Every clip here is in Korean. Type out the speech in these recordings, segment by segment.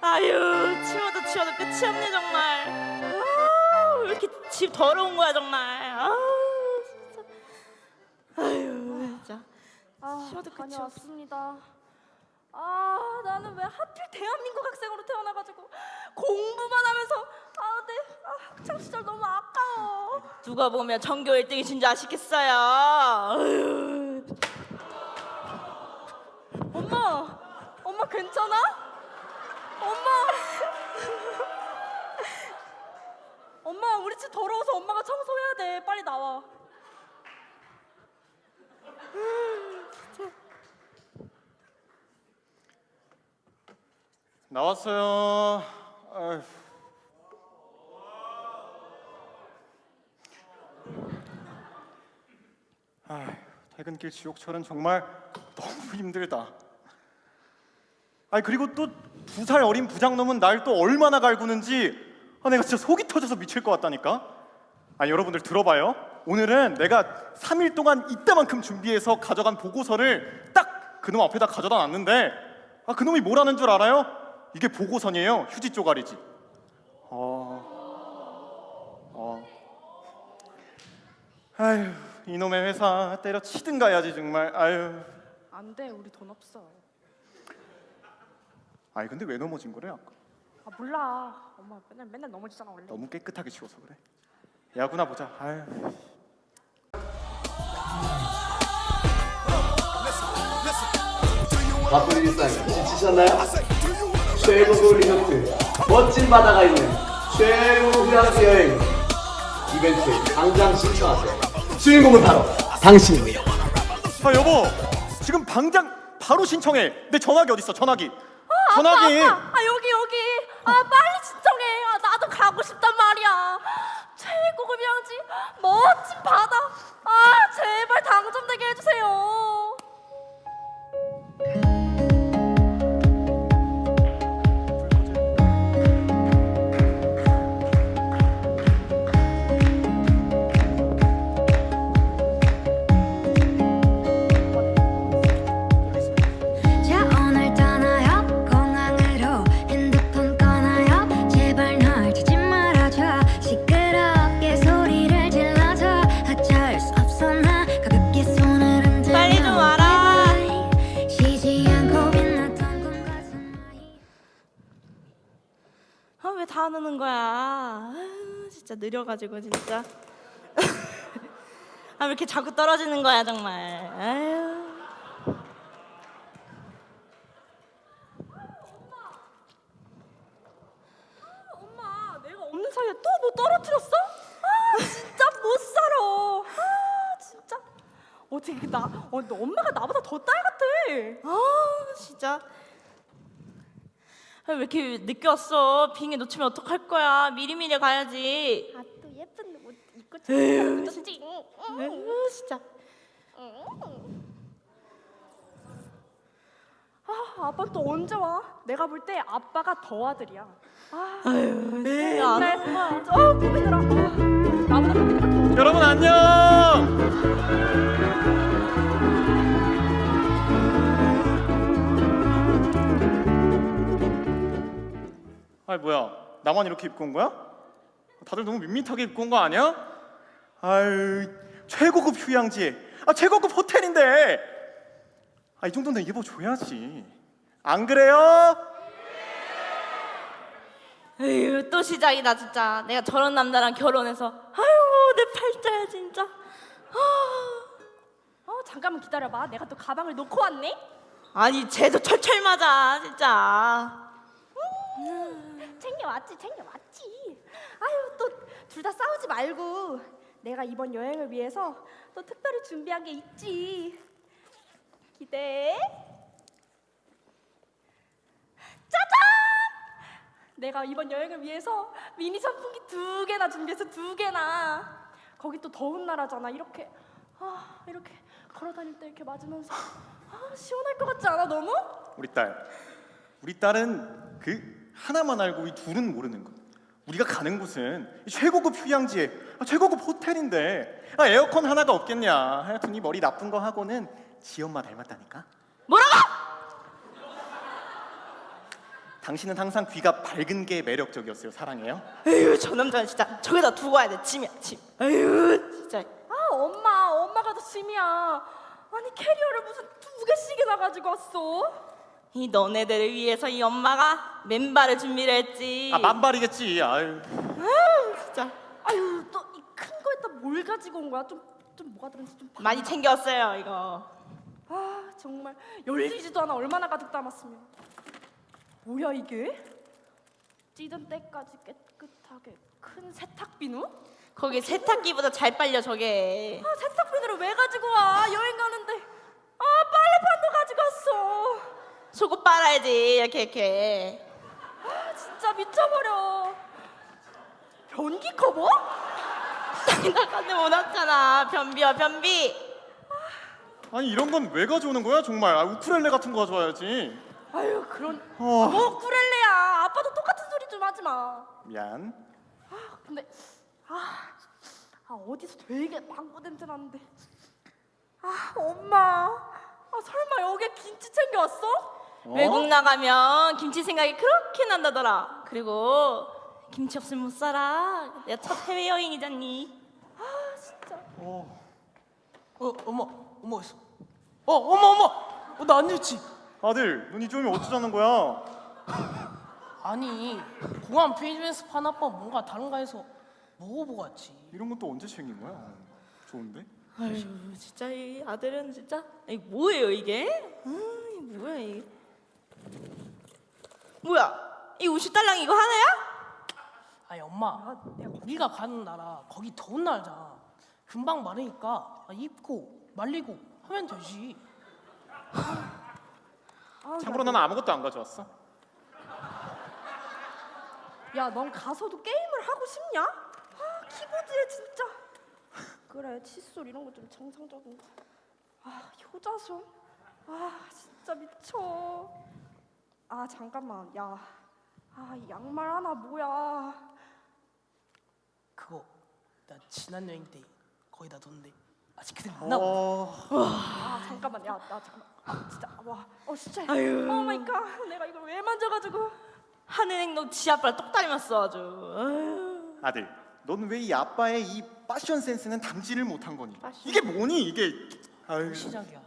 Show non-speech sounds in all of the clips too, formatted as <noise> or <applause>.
아유 치워도 치워도 끝이 없네 정말. 아, 왜 이렇게 집 더러운 거야 정말. 아 진짜. 아유 진짜. 아, 쉬어도 끝이 다녀왔습니다. 아, 나는 왜 하필 대한민국 학생으로 태어나가지고 공부만 하면서 학창 시절 너무 아까워. 누가 보면 전교 1등이신 줄 아시겠어요 아유 엄마, 엄마 괜찮아? 엄마, <laughs> 엄마 우리 집 더러워서 엄마가 청소해야 돼. 빨리 나와. 나왔어요. 아휴. 아휴, 퇴근길 지옥철은 정말 너무 힘들다. 아니 그리고 또 두 살 어린 부장놈은 날 또 얼마나 갈구는지 아, 내가 진짜 속이 터져서 미칠 것 같다니까. 아니 여러분들 들어봐요. 오늘은 내가 3일 동안 이때만큼 준비해서 가져간 보고서를 딱 그놈 앞에다 가져다 놨는데 아 그놈이 뭐라는 줄 알아요? 이게 보고서니에요. 휴지 쪼가리지. 어. 어. 아휴 이놈의 회사 때려치든가 해야지 정말. 아휴. 안 돼, 우리 돈 없어. 아니 근데 왜 넘어진 거래 아까? 아 몰라. 엄마 맨날 맨날 넘어지잖아 원래. 너무 깨끗하게 치워서 그래. 야구나 보자. 아휴. 바쁜 일상 지치셨나요? 최고급 리조트 멋진 바다가 있는 최고 휴양지 여행 이벤트 당장 신청하세요 주인공은 바로 당신입니다 아 여보 지금 당장 바로 신청해. 내 전화기 어디 있어? 전화기. 전화기. 아빠, 아빠, 아 여기 여기. 아 빨리 신청해. 아 나도 가고 싶단 말이야. 최고급 휴양지, 멋진 바다. 아 제발 당첨되게 해주세요. 아 노는 거야 아유, 진짜 느려가지고 진짜 <laughs> 아 왜 이렇게 자꾸 떨어지는 거야 정말 아유 엄마, 내가 없는 사이에 또 뭐 떨어뜨렸어? 아 진짜 못 살아. 아 진짜. 어떻게 나, 어, 너 엄마가 나보다 더 딸 같아. 아 진짜 아, 왜 이렇게 늦게 왔어 비행기 놓치면 어떡할 거야 미리미리 가야지 아 또 예쁜 옷 입고 에휴, 싶지. 아유, 진짜 아 아빠 또 언제 와? 내가 볼 때 아빠가 더 아들이야. 아 아유 네, 안 네. 어 고민들아. 나보다 고민들 더. 여러분 안녕. 아이 뭐야? 나만 이렇게 입고 온 거야? 다들 너무 밋밋하게 입고 온 거 아니야? 아유 최고급 휴양지, 아 최고급 호텔인데, 아 이 정도는 입어줘야지. 안 그래요? 에휴 또 시작이다 진짜 내가 저런 남자랑 결혼해서 아유 내 팔자야 진짜 아. 어 잠깐만 기다려봐. 내가 또 가방을 놓고 왔네. 아니 쟤도 철철 맞아 진짜 챙겨왔지, 챙겨왔지. 아유 또 둘 다 싸우지 말고 내가 이번 여행을 위해서 또 특별히 준비한 게 있지. 기대해. 짜잔! 내가 이번 여행을 위해서 미니 선풍기 두 개나 준비해서 두 개나. 거기 또 더운 나라잖아. 이렇게 아 이렇게 걸어 다닐 때 이렇게 맞으면서 아 시원할 것 같지 않아 너무? 우리 딸, 우리 딸은 그 하나만 알고 이 둘은 모르는 거. 우리가 가는 곳은 이 최고급 휴양지에 아, 최고급 호텔인데 아, 에어컨 하나가 없겠냐? 하여튼 이 머리 나쁜 거 하고는 지 엄마 닮았다니까. 뭐라고? 당신은 항상 귀가 밝은 게 매력적이었어요. 사랑해요. 에휴 저 남자는 진짜 저기다 두고 와야 돼. 짐이야 짐. 에휴 진짜. 아 엄마 엄마가 더 짐이야. 아니 캐리어를 무슨 두 개씩이나 가지고 왔어 이 너네들을 위해서 이 엄마가 맨발을 준비를 했지. 아 만발이겠지. 아유. 진짜. 아유 또이큰 거에다 뭘 가지고 온 거야? 좀 좀 뭐가 들었는지 좀 봐. 많이 챙겨왔어요 이거. 아 정말. 열리지도 않아. 얼마나 가득 담았으면. 뭐야 이게? 찌든 때까지 깨끗하게 큰 세탁 비누? 거기 세탁기보다 잘 빨려 저게. 아 세탁 비누를 왜 가지고 와? 여행 가는데. 아 빨래판도 가지고 왔어 속옷 빨아야지. 이렇게 이렇게. 아 진짜 미쳐버려. 변기 커버? <laughs> 나간데 못 왔잖아. 변비와 변비. 아니 이런 건 왜 가져오는 거야 정말? 아, 우쿨렐레 같은 거 가져와야지. 아유 그런 어. 뭐 쿠렐레야. 아빠도 똑같은 소리 좀 하지 마. 미안. 근데 아, 아 어디서 되게 망고 냄새 나는데. 아 엄마. 아 설마 여기에 김치 챙겨왔어? 어? 외국 나가면 김치 생각이 그렇게 난다더라 그리고 김치 없으면 못 살아 내가 첫 해외 여행이잖니 어. 어 엄마 엄마 있어. 어 엄마 엄마 어, 나안 좋지. 아들 눈이 좀 어쩌자는 거야 <laughs> 아니 공항 판 아빠 뭔가 다른가 해서 먹어보고 왔지. 이런 건 또 언제 챙긴 거야 좋은데 아유 진짜 이 아들은 진짜 이 뭐예요 이게? 음, 이게 뭐야 이게? 뭐야? 이 우시 딸랑 이거 하나야? 아니 엄마 우리가 가는 나라 거기 더운 나라잖아. 금방 마르니까 아, 입고 말리고 하면 되지. 참고로 나는 아무것도 안 가져왔어 야 넌 가서도 게임을 하고 싶냐? 아 키보드에 진짜 그래 칫솔 이런 거 좀 정상적인 거 아 효자손 아 진짜 미쳐 아 잠깐만. 야아 양말 하나 뭐야? 그거 나 지난 여행 때 거기다 뒀는데 아직 그대로 안. 어... 아 잠깐만. 야 나 잠깐만 아 진짜. 와 어 진짜. 아유. 오 마이 갓. 내가 이걸 왜 만져 가지고. 하는 행동 지 아빠랑 똑 닮았어 아주. 아유. 아들 넌 왜 이 아빠의 이 패션 센스는 담지를 못한 거니? 패션. 이게 뭐니? 이게. 아유. 시작이야.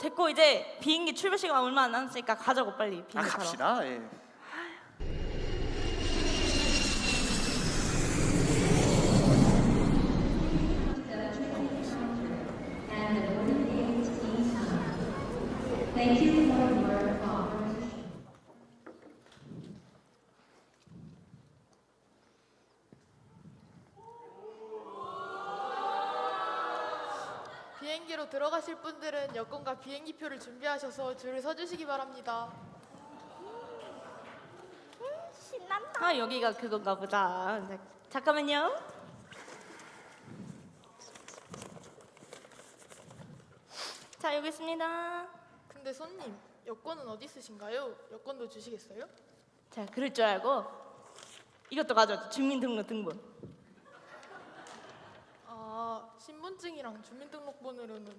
됐고 이제 비행기 출발 시간 얼마 안 남았으니까 가자고 빨리 아 비행기 타러. 갑시다. 예. 비 행기로 들어가실 분들은 여권과 비행기표를 준비하셔서 줄을 서주시기 바랍니다. 신난다 아 여기가 그건가 보다 자, 잠깐만요 자 여기 있습니다 근데 손님, 여권은 어디 있으신가요? 여권도 주시겠어요? 자 그럴 줄 알고 이것도 가져왔죠 주민등록 등본 아, 신분증이랑 주민등록번호로는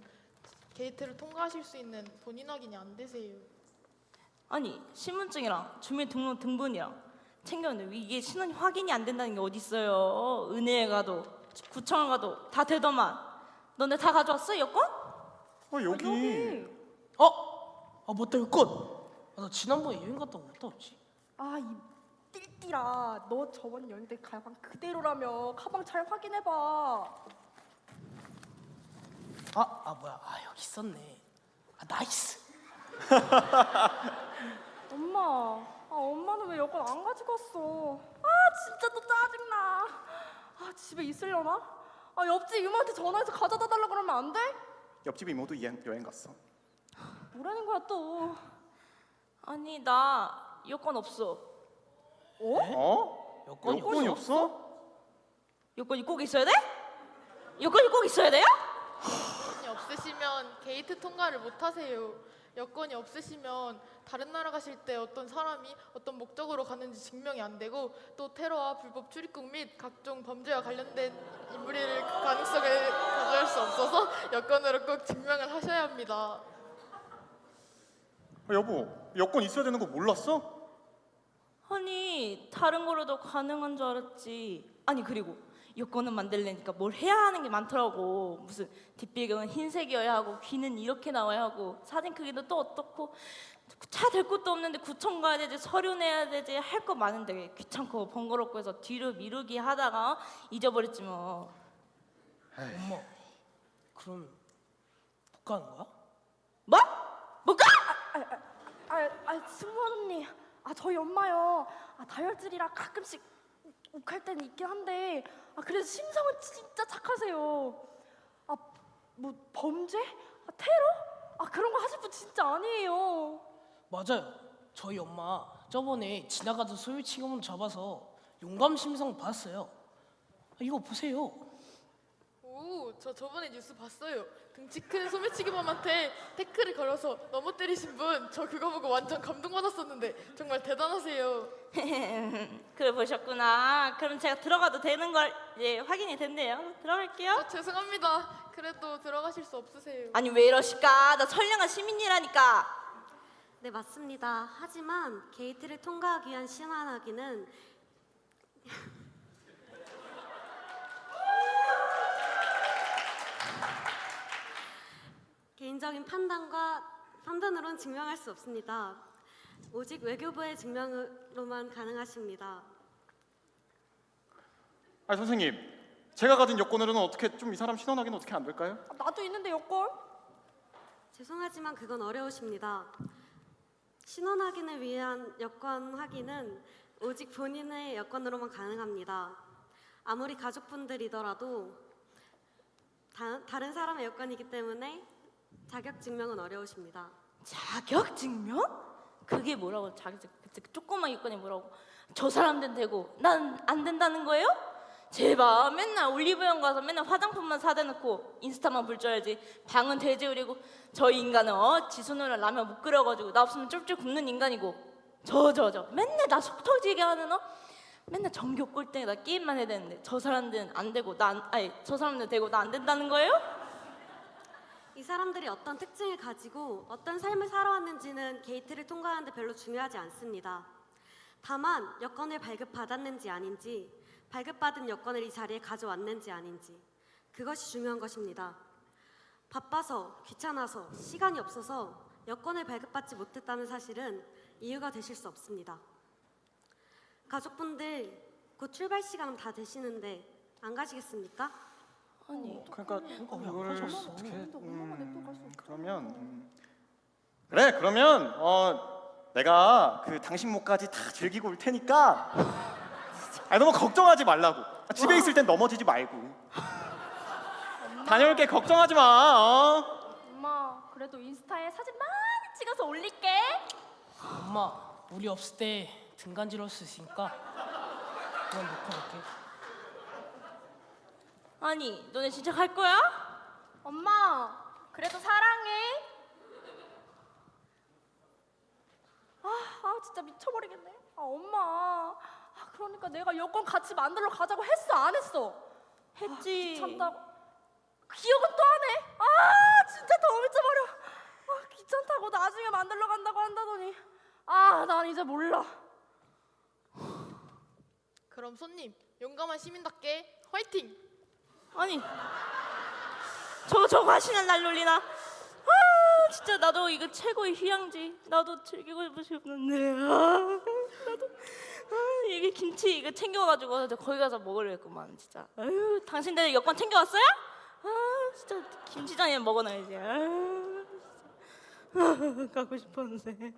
게이트를 통과하실 수 있는 본인 확인이 안 되세요. 아니 신분증이랑 주민등록 등본이랑 챙겼는데 이게 신원 확인이 안 된다는 게 어디 있어요? 은행에 가도 구청을 가도 다 되더만. 너네 다 가져왔어 여권? 어 여기 어? 아 맞다 여권. 아, 나 지난번에 여행 갔다 못 왔지. 아 이 띨띨아 너 저번 여행 때 가방 그대로라며 가방 잘 확인해봐 아, 아 뭐야? 아 여기 있었네. 아 나이스. 엄마 아 엄마는 왜 여권 안 가지고 왔어 아 진짜 또 짜증나 아 집에 있으려나? 아 옆집 이모한테 전화해서 가져다 달라 그러면 안 돼? 옆집 이모도 여행, 여행 갔어 뭐라는 거야 또 아니 나 여권 없어. 어? 여권이 여권이 없어? 없어? 여권이 꼭 있어야 돼? 여권이 꼭 있어야 돼요? 없으시면 게이트 통과를 못 하세요. 여건이 없으시면 다른 나라 가실 때 어떤 사람이 어떤 목적으로 가는지 증명이 안 되고 또 테러와 불법 출입국 및 각종 범죄와 관련된 인물일 가능성을 가져갈 수 없어서 여건으로 꼭 증명을 하셔야 합니다. 아, 여보, 여권 있어야 되는 거 몰랐어? 아니 다른 거로도 가능한 줄 알았지. 아니 그리고 여권은 만들려니까 뭘 해야 하는 게 많더라고. 무슨 뒷배경은 흰색이어야 하고 귀는 이렇게 나와야 하고 사진 크기도 또 어떻고 차댈 곳도 없는데 구청 가야 되지 서류 내야 되지 할 거 많은데 귀찮고 번거롭고 해서 뒤로 미루기 하다가 잊어버렸지 뭐. 엄마 그럼 못 가는 거야? 뭐? 못 가? 아, 아 승무원 언니, 아 저희 엄마요. 아 다혈질이라 가끔씩 욱할 때는 있긴 한데, 아 그래서 심성은 진짜 착하세요. 아뭐 범죄? 아 테러? 아 그런 거 하실 분 진짜 아니에요. 맞아요. 저희 엄마 저번에 지나가던 소매치기범 잡아서 용감 심상 받았어요. 아, 이거 보세요. 오, 저 저번에 뉴스 봤어요. 등치 큰 소매치기범한테 태클을 걸어서 넘어뜨리신 분, 저 그거 보고 완전 감동받았었는데 정말 대단하세요. <laughs> 그래 보셨구나. 그럼 제가 들어가도 되는 걸 이제 확인이 됐네요. 들어갈게요. 아, 죄송합니다. 그래도 들어가실 수 없으세요. 아니 왜 이러실까? 나 선량한 시민이라니까. 네, 맞습니다. 하지만 게이트를 통과하기 위한 신원하기는 개인적인 판단과 판단으로는 증명할 수 없습니다. 오직 외교부의 증명으로만 가능하십니다. 아 선생님, 제가 가진 여권으로는 어떻게 좀 이 사람 신원하기는 어떻게 안 될까요? 아, 나도 있는데 여권. 죄송하지만 그건 어려우십니다. 신원 확인을 위한 여권 확인은 오직 본인의 여권으로만 가능합니다. 아무리 가족분들이더라도 다, 다른 사람의 여권이기 때문에 자격 증명은 어려우십니다. 자격 증명? 그게 뭐라고 자격 증- 그 조그만 유권이 뭐라고? 저 사람들은 되고 난 안 된다는 거예요? 제발 맨날 올리브영 가서 맨날 화장품만 사다 놓고 인스타만 불줘야지 방은 돼지우리고 저 인간은 어 지순으로 라면 못 끓여가지고 나 없으면 쫄쫄 굶는 인간이고 저 저 저 맨날 나 속 터지게 하는 어 맨날 전교 꼴등에다 게임만 해야 되는데 저 사람들은 안 되고 나 안, 아니 저 사람들 되고 나 안 된다는 거예요? 이 사람들이 어떤 특징을 가지고 어떤 삶을 살아왔는지는 게이트를 통과하는데 별로 중요하지 않습니다. 다만 여권을 발급받았는지 아닌지, 발급받은 여권을 이 자리에 가져왔는지 아닌지, 그것이 중요한 것입니다. 바빠서, 귀찮아서, 시간이 없어서 여권을 발급받지 못했다는 사실은 이유가 되실 수 없습니다. 가족분들 곧 출발 시간 다 되시는데 안 가시겠습니까? 아니 그러니까 어, 야, 이걸 가져왔어. 어떻게? 음. 그러면 음, 그래 그러면 어 내가 그 당신 목까지 다 즐기고 올 테니까 <laughs> 아 너무 걱정하지 말라고 아, 집에 있을 땐 넘어지지 말고 다녀올게 걱정하지 마 어? 엄마, 그래도 인스타에 사진 많이 찍어서 올릴게. 엄마 우리 없을 때 등 간지러울 수 있으니까 그냥 놓고 갈게. 아니 너네 진짜 갈 거야? 엄마, 그래도 사랑해. 아, 아 진짜 미쳐버리겠네. 아, 엄마. 아, 그러니까 내가 여권 같이 만들러 가자고 했어, 안 했어? 했지. 귀찮다고. 기억은 또 하네. 아, 진짜 더 미쳐버려. 아, 귀찮다고 나중에 만들러 간다고 한다더니. 아, 난 이제 몰라. 그럼 손님, 용감한 시민답게 화이팅! 아니 저거 저거 하시는 날 놀리나? 아 진짜 나도 이거 최고의 휴양지 나도 즐기고 싶었는데 아, 나도 아, 이게 김치 이거 챙겨가지고 저 거기 가서 먹으려고만 진짜 아유 당신들 여권 챙겨왔어요? 아 진짜 김치전에 먹어놔야지 아, 진짜. 아, 가고 싶었는데